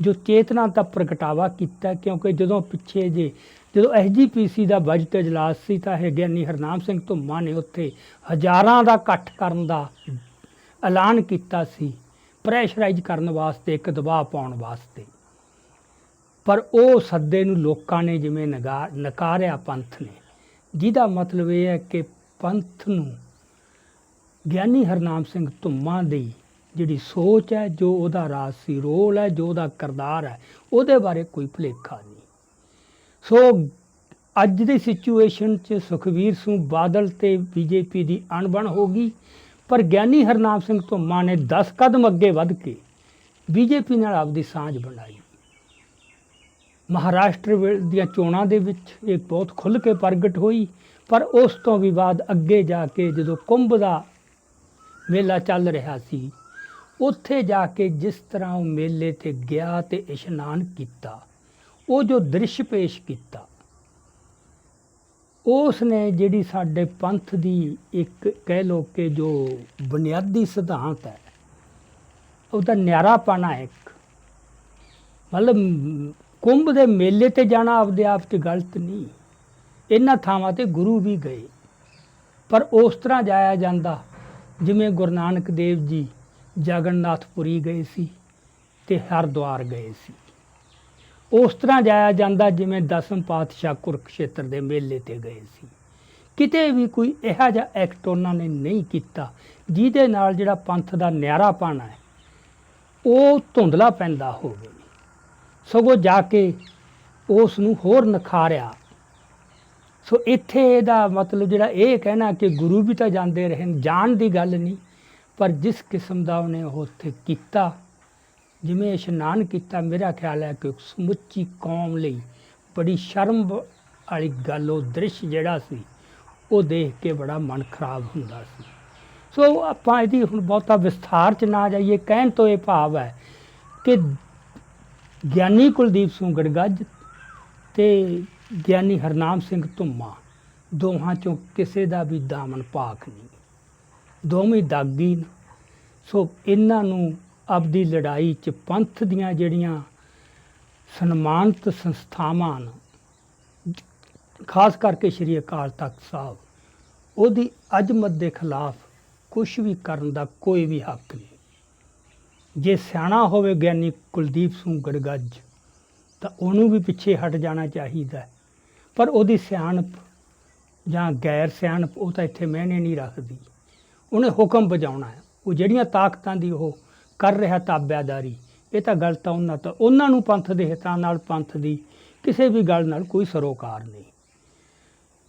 ਜੋ ਚੇਤਨਾ ਦਾ ਪ੍ਰਗਟਾਵਾ ਕੀਤਾ, ਕਿਉਂਕਿ ਜਦੋਂ ਪਿੱਛੇ ਜੇ, ਜਦੋਂ ਐਸਜੀਪੀਸੀ ਦਾ ਬਜਟ ਇਜਲਾਸ ਸੀ, ਤਾਂ ਇਹ ਗਿਆਨੀ ਹਰਨਾਮ ਸਿੰਘ ਧੁੰਮਾ ਨੇ ਉੱਥੇ ਹਜ਼ਾਰਾਂ ਦਾ ਇਕੱਠ ਕਰਨ ਦਾ ਐਲਾਨ ਕੀਤਾ ਸੀ, ਪ੍ਰੈਸ਼ਰਾਈਜ਼ ਕਰਨ ਵਾਸਤੇ, ਇੱਕ ਦਬਾਅ ਪਾਉਣ ਵਾਸਤੇ। ਪਰ ਉਹ ਸੱਦੇ ਨੂੰ ਲੋਕਾਂ ਨੇ ਜਿਵੇਂ ਨਗਾ, ਨਕਾਰਿਆ ਪੰਥ ਨੇ। ਜਿਹਦਾ ਮਤਲਬ ਇਹ ਹੈ ਕਿ ਪੰਥ ਨੂੰ ਗਿਆਨੀ ਹਰਨਾਮ ਸਿੰਘ ਧੁੰਮਾ ਦੀ ਜਿਹੜੀ ਸੋਚ ਹੈ, ਜੋ ਉਹਦਾ ਰਾਜਸੀ ਰੋਲ ਹੈ, ਜੋ ਉਹਦਾ ਕਰਦਾਰ ਹੈ, ਉਹਦੇ ਬਾਰੇ ਕੋਈ ਭੁਲੇਖਾ ਨਹੀਂ। ਸੋ ਅੱਜ ਦੀ ਸਿਚੁਏਸ਼ਨ 'ਚ ਸੁਖਵੀਰ ਸਿੰਘ ਬਾਦਲ ਤੇ ਬੀਜੇਪੀ ਦੀ ਅਣਬਣ ਹੋ ਗਈ, ਪਰ ਗਿਆਨੀ ਹਰਨਾਮ ਸਿੰਘ ਧੁੰਮਾ ਨੇ 10 ਕਦਮ ਅੱਗੇ ਵੱਧ ਕੇ ਬੀਜੇਪੀ ਨਾਲ ਆਪਦੀ ਸਾਂਝ ਬਣਾਈ। ਮਹਾਰਾਸ਼ਟਰ ਵੇ- ਦੀਆਂ ਚੋਣਾਂ ਦੇ ਵਿੱਚ ਇਹ ਬਹੁਤ ਖੁੱਲ੍ਹ ਕੇ ਪ੍ਰਗਟ ਹੋਈ, ਪਰ ਉਸ ਤੋਂ ਵੀ ਬਾਅਦ ਅੱਗੇ ਜਾ ਕੇ ਜਦੋਂ ਕੁੰਭ ਦਾ ਮੇਲਾ ਚੱਲ ਰਿਹਾ ਸੀ ਉੱਥੇ ਜਾ ਕੇ ਜਿਸ ਤਰ੍ਹਾਂ ਉਹ ਮੇਲੇ ਤੇ ਗਿਆ ਤੇ ਇਸ਼ਨਾਨ ਕੀਤਾ, ਉਹ ਜੋ ਦ੍ਰਿਸ਼ ਪੇਸ਼ ਕੀਤਾ ਉਸ ਨੇ ਜਿਹੜੀ ਸਾਡੇ ਪੰਥ ਦੀ ਇੱਕ ਕਹਿ ਲੋ ਕਿ ਜੋ ਬੁਨਿਆਦੀ ਸਿਧਾਂਤ ਹੈ, ਉਹਦਾ ਨਿਆਰਾਪਣਾ ਹੈ ਇੱਕ। ਮਤਲਬ ਕੁੰਭ ਦੇ ਮੇਲੇ ਤੇ ਜਾਣਾ ਆਪਦੇ ਆਪ 'ਚ ਗਲਤ ਨਹੀਂ। ਇਹਨਾਂ ਥਾਵਾਂ ਤੇ ਗੁਰੂ ਵੀ ਗਏ। ਪਰ ਉਸ ਤਰ੍ਹਾਂ ਜਾਇਆ ਜਾਂਦਾ, ਜਿਵੇਂ ਗੁਰੂ ਨਾਨਕ ਦੇਵ ਜੀ ਜਗਨਨਾਥਪੁਰੀ ਗਏ ਸੀ ਤੇ ਹਰਿਦੁਆਰ ਗਏ ਸੀ। ਉਸ ਤਰ੍ਹਾਂ ਜਾਇਆ ਜਾਂਦਾ ਜਿਵੇਂ ਦਸਮ ਪਾਤਸ਼ਾਹ ਕੁਰਕਸ਼ੇਤਰ ਦੇ ਮੇਲੇ ਤੇ ਗਏ ਸੀ। ਕਿਤੇ ਵੀ ਕੋਈ ਇਹੋ ਜਿਹਾ ਐਕਟ ਉਹਨਾਂ ਨੇ ਨਹੀਂ ਕੀਤਾ ਜਿਹਦੇ ਨਾਲ ਜਿਹੜਾ ਪੰਥ ਦਾ ਨਿਆਰਾਪਣ ਹੈ ਉਹ ਧੁੰਦਲਾ ਪੈਂਦਾ ਹੋਵੇ। ਸਗੋਂ ਜਾ ਕੇ ਉਸ ਨੂੰ ਹੋਰ ਨਖਾਰਿਆ। ਸੋ ਇੱਥੇ ਇਹਦਾ ਮਤਲਬ ਜਿਹੜਾ ਇਹ ਕਹਿਣਾ ਕਿ ਗੁਰੂ ਵੀ ਤਾਂ ਜਾਂਦੇ ਰਹੇ ਨੇ, ਜਾਣ ਦੀ ਗੱਲ ਨਹੀਂ ਪਰ ਜਿਸ ਕਿਸਮ ਦਾ ਉਹਨੇ ਉਹ ਉੱਥੇ ਕੀਤਾ, ਜਿਵੇਂ ਇਸ਼ਨਾਨ ਕੀਤਾ, ਮੇਰਾ ਖਿਆਲ ਹੈ ਕਿ ਸਮੁੱਚੀ ਕੌਮ ਲਈ ਬੜੀ ਸ਼ਰਮ ਵਾਲੀ ਗੱਲ, ਉਹ ਦ੍ਰਿਸ਼ ਜਿਹੜਾ ਸੀ, ਉਹ ਦੇਖ ਕੇ ਬੜਾ ਮਨ ਖਰਾਬ ਹੁੰਦਾ ਸੀ। ਸੋ ਆਪਾਂ ਇਹਦੀ ਹੁਣ ਬਹੁਤਾ ਵਿਸਥਾਰ ਚ ਨਾ ਜਾਈਏ। ਕਹਿਣ ਤੋਂ ਇਹ ਭਾਵ ਹੈ ਕਿ ਗਿਆਨੀ ਕੁਲਦੀਪ ਸਿੰਘ ਗੜਗੱਜ ਤੇ ਗਿਆਨੀ ਹਰਨਾਮ ਸਿੰਘ ਧੁੰਮਾ ਦੋਹਾਂ ਚੋਂ ਕਿਸੇ ਦਾ ਵੀ ਦਾਮਨ ਪਾਕ ਨਹੀਂ। ਦੋਵੇਂ ਦਾਗੀ ਸੋ ਇਹਨਾਂ ਨੂੰ ਆਪਦੀ ਲੜਾਈ 'ਚ ਪੰਥ ਦੀਆਂ ਜਿਹੜੀਆਂ ਸਨਮਾਨਿਤ ਸੰਸਥਾਵਾਂ ਹਨ, ਖਾਸ ਕਰਕੇ ਸ਼੍ਰੀ ਅਕਾਲ ਤਖਤ ਸਾਹਿਬ, ਉਹਦੀ ਅਜ਼ਮਤ ਦੇ ਖਿਲਾਫ ਕੁਝ ਵੀ ਕਰਨ ਦਾ ਕੋਈ ਵੀ ਹੱਕ ਨਹੀਂ। ਜੇ ਸਿਆਣਾ ਹੋਵੇ ਗਿਆਨੀ ਕੁਲਦੀਪ ਸਿੰਘ ਗੜਗੱਜ, ਤਾਂ ਉਹਨੂੰ ਵੀ ਪਿੱਛੇ ਹਟ ਜਾਣਾ ਚਾਹੀਦਾ ਪਰ ਉਹਦੀ ਸਿਆਣਪ ਜਾਂ ਗੈਰ ਸਿਆਣਪ ਉਹ ਤਾਂ ਇੱਥੇ ਮੈਨੇ ਨਹੀਂ ਰੱਖਦੀ। ਉਹਨੇ ਹੁਕਮ ਵਜਾਉਣਾ ਹੈ। ਉਹ ਜਿਹੜੀਆਂ ਤਾਕਤਾਂ ਦੀ ਉਹ ਕਰ ਰਿਹਾ ਤਾਬਿਆਦਾਰੀ, ਇਹ ਤਾਂ ਗੱਲ ਤਾਂ ਉਹਨਾਂ ਤਾਂ, ਉਹਨਾਂ ਨੂੰ ਪੰਥ ਦੇ ਹਿੱਤਾਂ ਨਾਲ ਪੰਥ ਦੀ ਕਿਸੇ ਵੀ ਗੱਲ ਨਾਲ ਕੋਈ ਸਰੋਕਾਰ ਨਹੀਂ।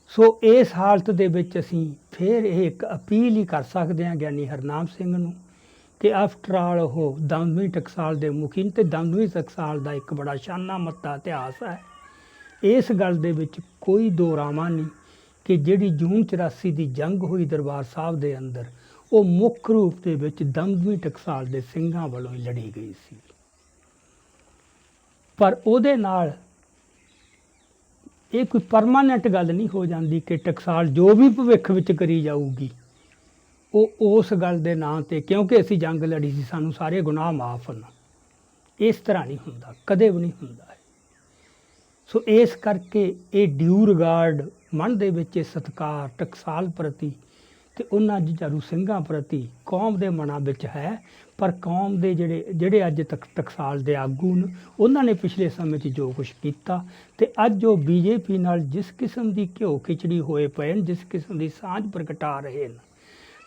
ਸੋ ਇਸ ਹਾਲਤ ਦੇ ਵਿੱਚ ਅਸੀਂ ਫਿਰ ਇਹ ਇੱਕ ਅਪੀਲ ਹੀ ਕਰ ਸਕਦੇ ਹਾਂ ਗਿਆਨੀ ਹਰਨਾਮ ਸਿੰਘ ਨੂੰ ਕਿ ਆਫਟਰ ਆਲ ਉਹ ਦਮਦਮੀ ਟਕਸਾਲ ਦੇ ਮੁਖੀ ਨੇ ਤੇ ਦਮਦਮੀ ਟਕਸਾਲ ਦਾ ਇੱਕ ਬੜਾ ਸ਼ਾਨਾ ਮੱਤਾ ਇਤਿਹਾਸ ਹੈ। ਇਸ ਗੱਲ ਦੇ ਵਿੱਚ ਕੋਈ ਦੋਰਾਵਾ ਨਹੀਂ। ਕਿ ਜਿਹੜੀ ਜੂਨ 84 ਦੀ ਜੰਗ ਹੋਈ ਦਰਬਾਰ ਸਾਹਿਬ ਦੇ ਅੰਦਰ, ਉਹ ਮੁੱਖ ਰੂਪ ਦੇ ਵਿੱਚ ਦਮਦਮੀ ਟਕਸਾਲ ਦੇ ਸਿੰਘਾਂ ਵੱਲੋਂ ਹੀ ਲੜੀ ਗਈ ਸੀ। ਪਰ ਉਹਦੇ ਨਾਲ ਇਹ ਕੋਈ ਪਰਮਾਨੈਂਟ ਗੱਲ ਨਹੀਂ ਹੋ ਜਾਂਦੀ ਕਿ ਟਕਸਾਲ ਜੋ ਵੀ ਭਵਿੱਖ ਵਿੱਚ ਕਰੀ ਜਾਊਗੀ, ਉਹ ਉਸ ਗੱਲ ਦੇ ਨਾਂ ਤੇ, ਕਿਉਂਕਿ ਅਸੀਂ ਜੰਗ ਲੜੀ ਸੀ, ਸਾਨੂੰ ਸਾਰੇ ਗੁਨਾਹ ਮਾਫ ਹਨ। ਇਸ ਤਰ੍ਹਾਂ ਨਹੀਂ ਹੁੰਦਾ, ਕਦੇ ਵੀ ਨਹੀਂ ਹੁੰਦਾ ਸੋ ਇਸ ਕਰਕੇ ਇਹ ਡਿਊ ਰਿਗਾਰਡ ਮਨ ਦੇ ਵਿੱਚ ਇਹ ਸਤਕਾਰ ਟਕਸਾਲ ਪ੍ਰਤੀ ਤੇ ਉਹਨਾਂ ਜੁਝਾਰੂ ਸਿੰਘਾਂ ਪ੍ਰਤੀ ਕੌਮ ਦੇ ਮਨਾਂ ਵਿੱਚ ਹੈ। ਪਰ ਕੌਮ ਦੇ ਜਿਹੜੇ ਜਿਹੜੇ ਅੱਜ ਤੱਕ ਟਕਸਾਲ ਦੇ ਆਗੂ ਨੇ, ਉਹਨਾਂ ਨੇ ਪਿਛਲੇ ਸਮੇਂ 'ਚ ਜੋ ਕੁਝ ਕੀਤਾ ਤੇ ਅੱਜ ਉਹ ਬੀਜੇਪੀ ਨਾਲ ਜਿਸ ਕਿਸਮ ਦੀ ਘਿਓ ਖਿਚੜੀ ਹੋਏ ਪਏ ਨੇ, ਜਿਸ ਕਿਸਮ ਦੀ ਸਾਂਝ ਪ੍ਰਗਟਾ ਰਹੇ ਨੇ,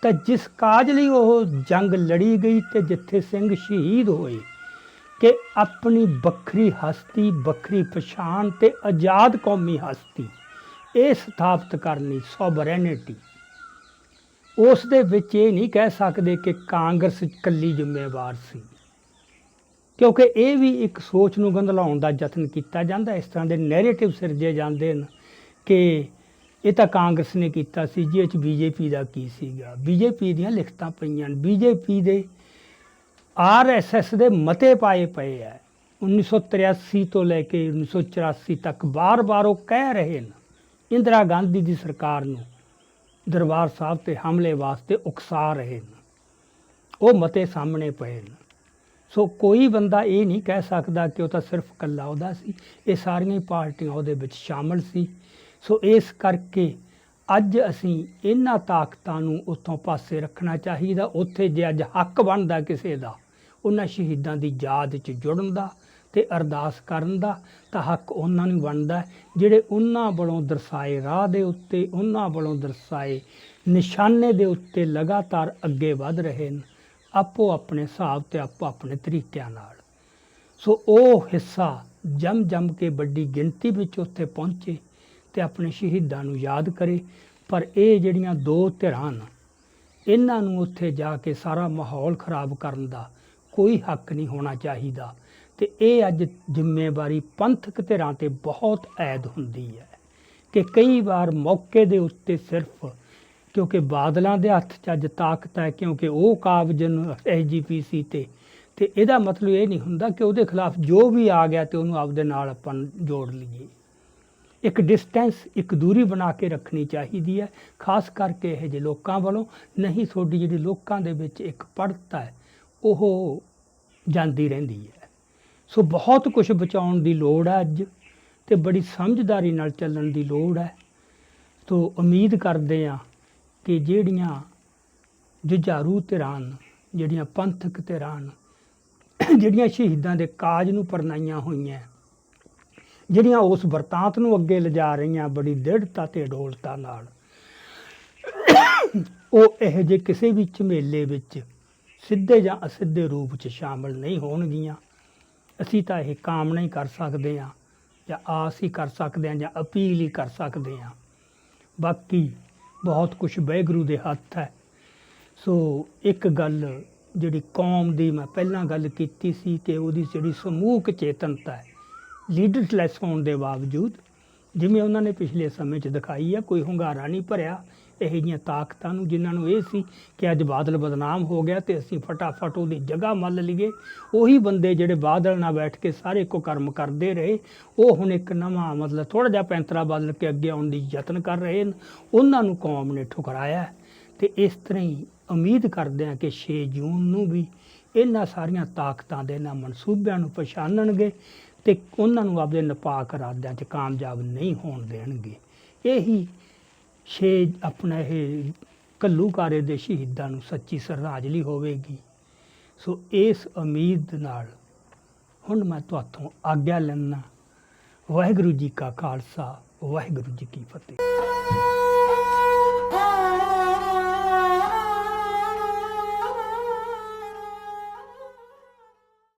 ਤਾਂ ਜਿਸ ਕਾਜ ਲਈ ਉਹ ਜੰਗ ਲੜੀ ਗਈ ਤੇ ਜਿੱਥੇ ਸਿੰਘ ਸ਼ਹੀਦ ਹੋਏ ਕਿ ਆਪਣੀ ਵੱਖਰੀ ਹਸਤੀ, ਵੱਖਰੀ ਪਛਾਣ ਤੇ ਆਜ਼ਾਦ ਕੌਮੀ ਹਸਤੀ ਇਹ ਸਥਾਪਿਤ ਕਰਨੀ ਸੋਵਰੈਨਿਟੀ। ਉਸ ਦੇ ਵਿੱਚ ਇਹ ਨਹੀਂ ਕਹਿ ਸਕਦੇ ਕਿ ਕਾਂਗਰਸ ਇਕੱਲੀ ਜ਼ਿੰਮੇਵਾਰ ਸੀ। ਕਿਉਂਕਿ ਇਹ ਵੀ ਇੱਕ ਸੋਚ ਨੂੰ ਗੰਧਲਾਉਣ ਦਾ ਯਤਨ ਕੀਤਾ ਜਾਂਦਾ, ਇਸ ਤਰ੍ਹਾਂ ਦੇ ਨੈਰੇਟਿਵ ਸਿਰਜੇ ਜਾਂਦੇ ਹਨ ਕਿ ਇਹ ਤਾਂ ਕਾਂਗਰਸ ਨੇ ਕੀਤਾ ਸੀ ਜੀ ਇਹ ਚ ਬੀਜੇਪੀ ਦਾ ਕੀ ਸੀਗਾ। ਬੀਜੇਪੀ ਦੀਆਂ ਲਿਖਤਾਂ ਪਈਆਂ ਬੀਜੇਪੀ ਦੇ ਆਰਐਸਐਸ ਦੇ ਮਤੇ ਪਾਏ ਪਏ ਆ। 1983 ਤੋਂ ਲੈ ਕੇ 1984 ਤੱਕ ਬਾਰ-ਬਾਰ ਉਹ ਕਹਿ ਰਹੇ ਨੇ ਇੰਦਰਾ ਗਾਂਧੀ ਦੀ ਸਰਕਾਰ ਨੂੰ ਦਰਬਾਰ ਸਾਹਿਬ ਤੇ ਹਮਲੇ ਵਾਸਤੇ ਉਕਸਾ ਰਹੇ ਨੇ। ਉਹ ਮਤੇ ਸਾਹਮਣੇ ਪਏ ਨੇ। ਸੋ ਕੋਈ ਬੰਦਾ ਇਹ ਨਹੀਂ ਕਹਿ ਸਕਦਾ ਕਿ ਉਹ ਤਾਂ ਸਿਰਫ ਇਕੱਲਾ ਉਹਦਾ ਸੀ। ਇਹ ਸਾਰੀਆਂ ਪਾਰਟੀਆਂ ਉਹਦੇ ਵਿੱਚ ਸ਼ਾਮਲ ਸੀ। ਸੋ ਇਸ ਕਰਕੇ ਅੱਜ ਅਸੀਂ ਇਹਨਾਂ ਤਾਕਤਾਂ ਨੂੰ ਉੱਥੋਂ ਪਾਸੇ ਰੱਖਣਾ ਚਾਹੀਦਾ। ਉੱਥੇ ਜੇ ਅੱਜ ਹੱਕ ਬਣਦਾ ਕਿਸੇ ਦਾ, ਉਹਨਾਂ ਸ਼ਹੀਦਾਂ ਦੀ ਯਾਦ 'ਚ ਜੁੜਨ ਦਾ ਤੇ ਅਰਦਾਸ ਕਰਨ ਦਾ ਤਾਂ ਹੱਕ ਉਹਨਾਂ ਨੂੰ ਬਣਦਾ ਜਿਹੜੇ ਉਹਨਾਂ ਵੱਲੋਂ ਦਰਸਾਏ ਰਾਹ ਦੇ ਉੱਤੇ, ਉਹਨਾਂ ਵੱਲੋਂ ਦਰਸਾਏ ਨਿਸ਼ਾਨੇ ਦੇ ਉੱਤੇ ਲਗਾਤਾਰ ਅੱਗੇ ਵਧ ਰਹੇ ਨੇ ਆਪੋ ਆਪਣੇ ਹਿਸਾਬ ਤੇ ਆਪੋ ਆਪਣੇ ਤਰੀਕਿਆਂ ਨਾਲ। ਸੋ ਉਹ ਹਿੱਸਾ ਜਮ ਜਮ ਕੇ ਵੱਡੀ ਗਿਣਤੀ ਵਿੱਚ ਉੱਥੇ ਪਹੁੰਚੇ ਤੇ ਆਪਣੇ ਸ਼ਹੀਦਾਂ ਨੂੰ ਯਾਦ ਕਰੇ। ਪਰ ਇਹ ਜਿਹੜੀਆਂ ਦੋ ਧਿਰਾਂ ਹਨ, ਇਹਨਾਂ ਨੂੰ ਉੱਥੇ ਜਾ ਕੇ ਸਾਰਾ ਮਾਹੌਲ ਖਰਾਬ ਕਰਨ ਦਾ ਕੋਈ ਹੱਕ ਨਹੀਂ ਹੋਣਾ ਚਾਹੀਦਾ। ਤੇ ਇਹ ਅੱਜ ਜ਼ਿੰਮੇਵਾਰੀ ਪੰਥਕ ਧਿਰਾਂ ਤੇ ਬਹੁਤ ਐਦ ਹੁੰਦੀ ਹੈ ਕਿ ਕਈ ਵਾਰ ਮੌਕੇ ਦੇ ਉੱਤੇ ਸਿਰਫ ਕਿਉਂਕਿ ਬਾਦਲਾਂ ਦੇ ਹੱਥ 'ਚ ਅੱਜ ਤਾਕਤ ਹੈ, ਕਿਉਂਕਿ ਉਹ ਕਾਬਜਨ ਐਸਜੀਪੀਸੀ ਤੇ ਤੇ ਇਹਦਾ ਮਤਲਬ ਇਹ ਨਹੀਂ ਹੁੰਦਾ ਕਿ ਉਹਦੇ ਖਿਲਾਫ ਜੋ ਵੀ ਆ ਗਿਆ ਤੇ ਉਹਨੂੰ ਆਪਦੇ ਨਾਲ ਆਪਾਂ ਜੋੜ ਲਈਏ। ਇੱਕ ਡਿਸਟੈਂਸ ਇੱਕ ਦੂਰੀ ਬਣਾ ਕੇ ਰੱਖਣੀ ਚਾਹੀਦੀ ਹੈ, ਖਾਸ ਕਰਕੇ ਇਹ ਜਿਹੇ ਲੋਕਾਂ ਵੱਲੋਂ। ਨਹੀਂ, ਤੁਹਾਡੀ ਜਿਹੜੀ ਲੋਕਾਂ ਦੇ ਵਿੱਚ ਇੱਕ ਪੜਤਾ ਹੈ, ਉਹ ਜਾਂਦੀ ਰਹਿੰਦੀ ਹੈ। ਸੋ ਬਹੁਤ ਕੁਝ ਬਚਾਉਣ ਦੀ ਲੋੜ ਹੈ ਅੱਜ ਤੇ ਬੜੀ ਸਮਝਦਾਰੀ ਨਾਲ ਚੱਲਣ ਦੀ ਲੋੜ ਹੈ। ਤੋ ਉਮੀਦ ਕਰਦੇ ਹਾਂ ਕਿ ਜਿਹੜੀਆਂ ਜੁਝਾਰੂ ਧਿਰਾਂ ਨੇ, ਜਿਹੜੀਆਂ ਪੰਥਕ ਧਿਰਾਂ ਨੇ, ਜਿਹੜੀਆਂ ਸ਼ਹੀਦਾਂ ਦੇ ਕਾਜ ਨੂੰ ਪਰਨਾਈਆਂ ਹੋਈਆਂ ਜਿਹੜੀਆਂ ਉਸ ਵਰਤਾਂਤ ਨੂੰ ਅੱਗੇ ਲਿਜਾ ਰਹੀਆਂ ਬੜੀ ਦ੍ਰਿੜਤਾ ਤੇ ਡੋਲਤਾ ਨਾਲ ਉਹ ਇਹ ਜੇ ਕਿਸੇ ਵੀ ਝਮੇਲੇ ਵਿੱਚ ਸਿੱਧੇ ਜਾਂ ਅਸਿੱਧੇ ਰੂਪ 'ਚ ਸ਼ਾਮਲ ਨਹੀਂ ਹੋਣਗੀਆਂ। ਅਸੀਂ ਤਾਂ ਇਹ ਕਾਮਨਾ ਹੀ ਕਰ ਸਕਦੇ ਹਾਂ, ਜਾਂ ਆਸ ਹੀ ਕਰ ਸਕਦੇ ਹਾਂ, ਜਾਂ ਅਪੀਲ ਹੀ ਕਰ ਸਕਦੇ ਹਾਂ। ਬਾਕੀ ਬਹੁਤ ਕੁਝ ਵਾਹਿਗੁਰੂ ਦੇ ਹੱਥ ਹੈ। ਸੋ ਇੱਕ ਗੱਲ ਜਿਹੜੀ ਕੌਮ ਦੀ ਮੈਂ ਪਹਿਲਾਂ ਗੱਲ ਕੀਤੀ ਸੀ ਕਿ ਉਹਦੀ ਜਿਹੜੀ ਸਮੂਹਕ ਚੇਤਨਤਾ ਹੈ ਲੀਡਰਲੈਸ ਹੋਣ ਦੇ ਬਾਵਜੂਦ, ਜਿਵੇਂ ਉਹਨਾਂ ਨੇ ਪਿਛਲੇ ਸਮੇਂ 'ਚ ਦਿਖਾਈ ਹੈ ਕੋਈ ਹੁੰਗਾਰਾ ਨਹੀਂ ਭਰਿਆ ਇਹੋ ਜਿਹੀਆਂ ਤਾਕਤਾਂ ਨੂੰ, ਜਿਨ੍ਹਾਂ ਨੂੰ ਇਹ ਸੀ ਕਿ ਅੱਜ ਬਾਦਲ ਬਦਨਾਮ ਹੋ ਗਿਆ ਤੇ ਅਸੀਂ ਫਟਾਫਟ ਉਹਦੀ ਜਗ੍ਹਾ ਮੱਲ ਲਈਏ। ਉਹੀ ਬੰਦੇ ਜਿਹੜੇ ਬਾਦਲ ਨਾਲ ਬੈਠ ਕੇ ਸਾਰੇ ਕੋ ਕਰਮ ਕਰਦੇ ਰਹੇ, ਉਹ ਹੁਣ ਇੱਕ ਨਵਾਂ ਮਤਲਬ ਥੋੜਾ ਜਿਹਾ ਪੈਂਤਰਾ ਬਦਲ ਕੇ ਅੱਗੇ ਆਉਣ ਦੀ ਯਤਨ ਕਰ ਰਹੇ ਹਨ। ਉਹਨਾਂ ਨੂੰ ਕੌਮ ਨੇ ਠੁਕਰਾਇਆ ਹੈ ਤੇ ਇਸ ਤਰ੍ਹਾਂ ਹੀ ਉਮੀਦ ਕਰਦੇ ਹਾਂ ਕਿ 6 ਜੂਨ ਨੂੰ ਵੀ ਇਹਨਾਂ ਸਾਰੀਆਂ ਤਾਕਤਾਂ ਦੇ ਇਹਨਾਂ ਮਨਸੂਬਿਆਂ ਨੂੰ ਪਛਾਣਨਗੇ ਤੇ ਉਹਨਾਂ ਨੂੰ ਆਪਦੇ ਨਪਾਕ ਇਰਾਦਿਆਂ 'ਚ ਕਾਮਯਾਬ ਨਹੀਂ ਹੋਣ ਦੇਣਗੇ। ਇਹੀ ਛੇ ਆਪਣਾ ਇਹ ਕੱਲੂਕਾਰੇ ਦੇ ਸ਼ਹੀਦਾਂ ਨੂੰ ਸੱਚੀ ਸ਼ਰਧਾਂਜਲੀ ਹੋਵੇਗੀ। ਸੋ ਇਸ ਉਮੀਦ ਨਾਲ ਹੁਣ ਮੈਂ ਤੁਹਾਥੋਂ ਆਗਿਆ ਲੈਣਾ ਵਾਹਿਗੁਰੂ ਜੀ ਕਾ ਖਾਲਸਾ, ਵਾਹਿਗੁਰੂ ਜੀ ਕੀ ਫਤਿਹ।